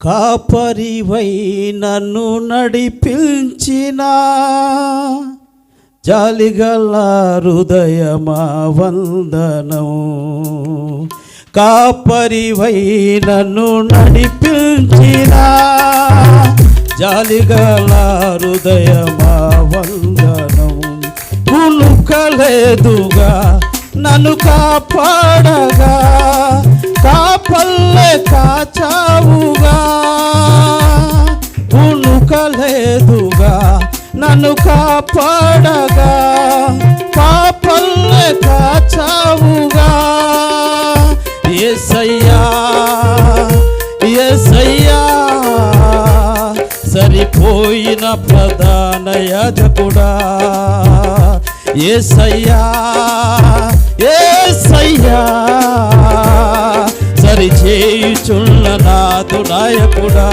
కాపరివై నన్ను నడిపించిన జాలిగల హృదయమా వందనం. కాపరివై నన్ను నడిపించిన జాలిగల హృదయమా వందనం. కునుకలేదుగా నన్ను కాపాడగా కాపల్లె కాచా కునుకలేదుగా నన్ను కాపాడగా పాపల్లే కాచావుగా. ఏసయ్యా ఏసయ్యా సరిపోయిన ప్రధాన యాజకుడా. ఏసయ్యా ఏసయ్యా సరి చేయుచున్న నాదు నాయకుడా.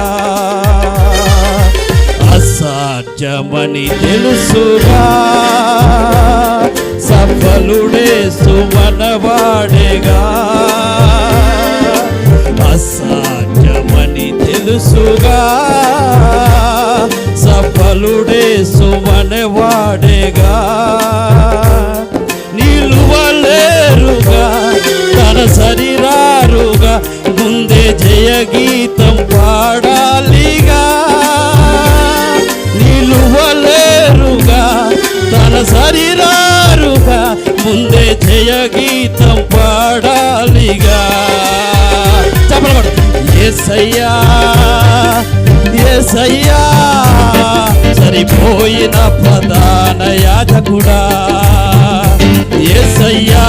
అసాధ్యమని తెలుసుగా సఫలుడే సుమనవాడేగా అసాధ్యమని తెలుసుగా సఫలుడే సుమనవాడేగా నిలువలేరుగా తన శరీరారుగా ముందే జయ జయ గీతం పాడాలిగా. చెప్పలబడు ఎసయ్యా ఎసయ్యా సరిపోయిన ప్రధాన యాజకుడా. ఎసయ్యా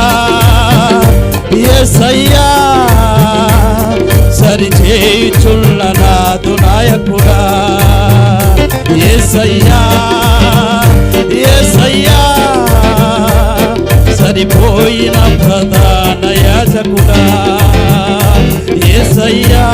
ఎసయ్యా సరి చేయుచున్న నాదు నాయకుడా. ఎసయ్యా సరిపోయిన ప్రధాన యాజకుడా. ఏసయ్యా